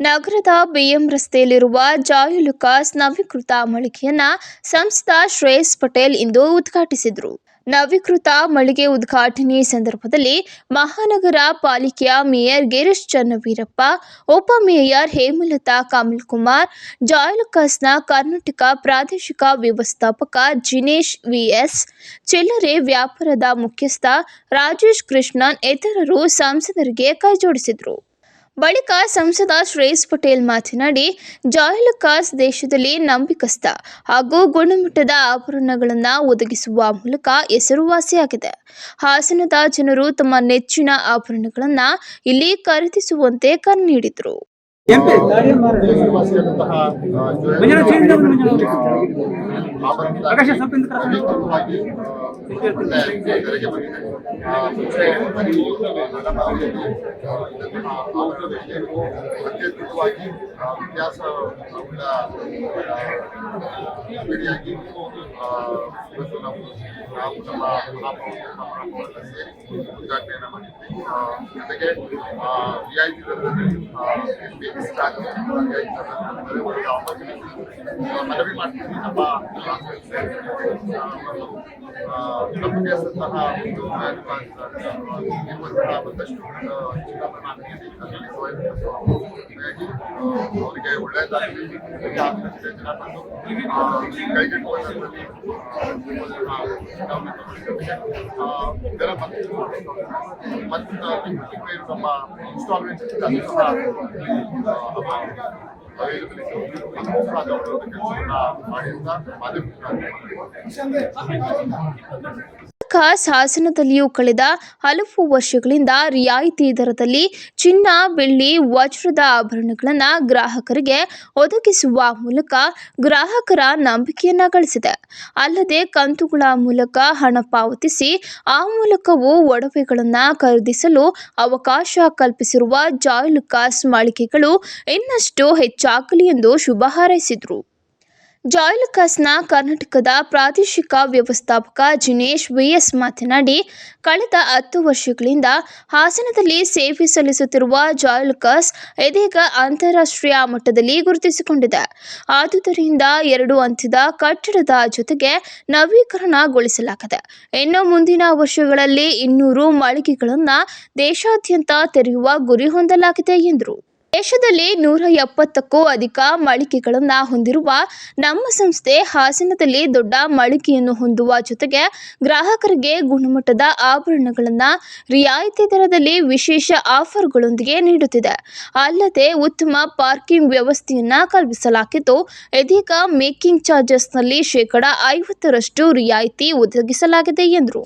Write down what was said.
ನಗರದ ಬಿಎಂ ರಸ್ತೆಯಲ್ಲಿರುವ ಜಾಯುಲುಕಾಸ್ ನವೀಕೃತ ಮಳಿಗೆಯನ್ನ ಸಂಸದ ಶ್ರೇಯಸ್ ಪಟೇಲ್ ಇಂದು ಉದ್ಘಾಟಿಸಿದರು. ನವೀಕೃತ ಮಳಿಗೆ ಉದ್ಘಾಟನೆ ಸಂದರ್ಭದಲ್ಲಿ ಮಹಾನಗರ ಪಾಲಿಕೆಯ ಮೇಯರ್ ಗಿರೀಶ್ ಚನ್ನವೀರಪ್ಪ ಉಪಮೇಯರ್ ಹೇಮಲತಾ ಕಮಲ್ ಕುಮಾರ್ ಜಾಯ್ಲುಕಾಸ್ನ ಕರ್ನಾಟಕ ಪ್ರಾದೇಶಿಕ ವ್ಯವಸ್ಥಾಪಕ ಜಿನೇಶ್ ವಿಎಸ್, ಚಿಲ್ಲರೆ ವ್ಯಾಪಾರದ ಮುಖ್ಯಸ್ಥ ರಾಜೇಶ್ ಕೃಷ್ಣನ್, ಇತರರು ಸಂಸದರಿಗೆ ಕೈಜೋಡಿಸಿದರು. ಬಳಿಕ ಸಂಸದ ಶ್ರೇಯಸ್ ಪಟೇಲ್ ಮಾತನಾಡಿ ಜಾಯಲುಕಾಸ್ ದೇಶದಲ್ಲಿ ನಂಬಿಕಸ್ಥ ಹಾಗೂ ಗುಣಮಟ್ಟದ ಆಭರಣಗಳನ್ನು ಒದಗಿಸುವ ಮೂಲಕ ಹೆಸರುವಾಸಿಯಾಗಿದೆ. ಹಾಸನದ ಜನರು ತಮ್ಮ ನೆಚ್ಚಿನ ಆಭರಣಗಳನ್ನು ಇಲ್ಲಿ ಖರೀದಿಸುವಂತೆ ಕರೆ ನೀಡಿದರು. ಎಂಪಿ ಹೆಸರುವಾಸಿಯಾದಂತಹ ಮಂಜುನಾಥ್ ಚೇಂಜ್ ಅವರು ಮಂಜುನಾಥ್. ಆಭರಣದ ಪ್ರಕಾಶ ಸ್ವಲ್ಪ ಹಿಂದಕ್ಕೆ ಕರ್ಕೊಂಡು ಹೋಗಿ. ಅಧಿಕೃತವಾಗಿ ಒಳ್ಳೆ ತೆರೆಗೆ ಬಂದಿದೆ ಆ, ಮುಂಚೆ ನಮ್ಮ ಇದ್ದಂತಹ ಆಭರಣಗಳಿಗೆ ಅತ್ಯದ್ಭುತವಾಗಿ ಆ, ವ್ಯತ್ಯಾಸ ಉಳ್ಳ ಗಡಿಯಾಗಿ ಆ, ಇವತ್ತು ನಾವು ನಾವು ನಮ್ಮ ಮಹಾಪ್ರಭು ನಮ್ಮ ಮಹಾಪ್ರಭುಗಳೆಲ್ಲ ಸೇರಿ ಉದ್ಘಾಟನೆಯನ್ನು ಮಾಡಿದ್ವಿ ಆ, ಜೊತೆಗೆ ರಿಯಾಯಿತಿ ದರದಲ್ಲಿ ಬೇಕಿಸ್ಟ್ ಆಗಿ ರಿಯಾಯಿತಿ ದರದಲ್ಲಿ ಒಳ್ಳೆಯ ಆಪರ್ಚುನಿಟಿ ಮನವಿ ಮಾಡ್ತೀವಿ ನಮ್ಮ ರಾಷ್ಟ್ರಕ್ಕೆ ಆ, ಮತ್ತು ಆ, ನಮಗೆ ಸತಹ ಒಂದು ಇರುವಂತಹ ಒಂದಷ್ಟು ಆ, ಚಿನ್ನಾಭರಣ ಅಂಗಡಿಯಲ್ಲಿ ಅದರಲ್ಲಿ ಸಹಾಯ ಹಾಗಾಗಿ ಆ, ಅವರಿಗೆ ಒಳ್ಳೆಯದಾಗಲಿ ಜೊತೆಗೆ ಆರ್ಥಿಕತೆ ಜನ ಬಂದು ಆ, ಕೈಗೆಟುಕುವಂಥದ್ರಲ್ಲಿ ಆ, ಚಿನ್ನಾಭರಣ ತಗೊಳ್ಳಿ. ಆ, ಇದರ ಮತ್ತು ಮತ್ತು ತಿಂಗಳು ತಿಂಗಳು ಏನು ನಮ್ಮ ಇನ್ಸ್ಟಾಲ್ಮೆಂಟ್ ಅದು ಸಹ ಅವೈಲಬಿಲಿಟಿ ಅದು ಸಹ ಡೌನ್ಲೋಡ್ ಕೆಲಸವನ್ನು ಮಾಡಿ ಅಂತ ಮಾಧ್ಯಮ ಖಾಸ್ ಹಾಸನದಲ್ಲಿಯೂ ಕಳೆದ ಹಲವು ವರ್ಷಗಳಿಂದ ರಿಯಾಯಿತಿ ದರದಲ್ಲಿ ಚಿನ್ನ, ಬೆಳ್ಳಿ, ವಜ್ರದ ಆಭರಣಗಳನ್ನು ಗ್ರಾಹಕರಿಗೆ ಒದಗಿಸುವ ಮೂಲಕ ಗ್ರಾಹಕರ ನಂಬಿಕೆಯನ್ನು ಗಳಿಸಿದೆ. ಅಲ್ಲದೆ ಕಂತುಗಳ ಮೂಲಕ ಹಣ ಪಾವತಿಸಿ ಆ ಮೂಲಕವೂ ಒಡವೆಗಳನ್ನು ಖರೀದಿಸಲು ಅವಕಾಶ ಕಲ್ಪಿಸಿರುವ ಜಾಯ್ಲುಕಾಸ್ ಮಳಿಗೆಗಳು ಇನ್ನಷ್ಟು ಹೆಚ್ಚಾಗಲಿ ಎಂದು ಶುಭ ಹಾರೈಸಿದರು. ಜಾಯ್ಲುಕಾಸ್ನ ಕರ್ನಾಟಕದ ಪ್ರಾದೇಶಿಕ ವ್ಯವಸ್ಥಾಪಕ ಜಿನೇಶ್ ವಿಎಸ್ ಮಾತನಾಡಿ, ಕಳೆದ ಹತ್ತು ವರ್ಷಗಳಿಂದ ಹಾಸನದಲ್ಲಿ ಸೇವೆ ಸಲ್ಲಿಸುತ್ತಿರುವ ಜಾಯ್ಲುಕಾಸ್ ಇದೀಗ ಅಂತಾರಾಷ್ಟ್ರೀಯ ಮಟ್ಟದಲ್ಲಿ ಗುರುತಿಸಿಕೊಂಡಿದೆ. ಆದುದರಿಂದ ಎರಡು ಹಂತದ ಕಟ್ಟಡದ ಜೊತೆಗೆ ನವೀಕರಣಗೊಳಿಸಲಾಗಿದೆ. ಇನ್ನು ಮುಂದಿನ ವರ್ಷಗಳಲ್ಲಿ ಇನ್ನೂರು ಮಳಿಗೆಗಳನ್ನು ದೇಶಾದ್ಯಂತ ತೆರೆಯುವ ಗುರಿ ಹೊಂದಲಾಗಿದೆ ಎಂದರು. ದೇಶದಲ್ಲಿ ನೂರ ಎಪ್ಪತ್ತಕ್ಕೂ ಅಧಿಕ ಮಳಿಗೆಗಳನ್ನು ಹೊಂದಿರುವ ನಮ್ಮ ಸಂಸ್ಥೆ ಹಾಸನದಲ್ಲಿ ದೊಡ್ಡ ಮಳಿಗೆಯನ್ನು ಹೊಂದುವ ಜೊತೆಗೆ ಗ್ರಾಹಕರಿಗೆ ಗುಣಮಟ್ಟದ ಆಭರಣಗಳನ್ನು ರಿಯಾಯಿತಿ ದರದಲ್ಲಿ ವಿಶೇಷ ಆಫರ್ಗಳೊಂದಿಗೆ ನೀಡುತ್ತಿದೆ. ಅಲ್ಲದೆ ಉತ್ತಮ ಪಾರ್ಕಿಂಗ್ ವ್ಯವಸ್ಥೆಯನ್ನು ಕಲ್ಪಿಸಲಾಗಿದ್ದು, ಇದೀಗ ಮೇಕಿಂಗ್ ಚಾರ್ಜಸ್ನಲ್ಲಿ ಶೇಕಡ ಐವತ್ತರಷ್ಟು ರಿಯಾಯಿತಿ ಒದಗಿಸಲಾಗಿದೆ ಎಂದರು.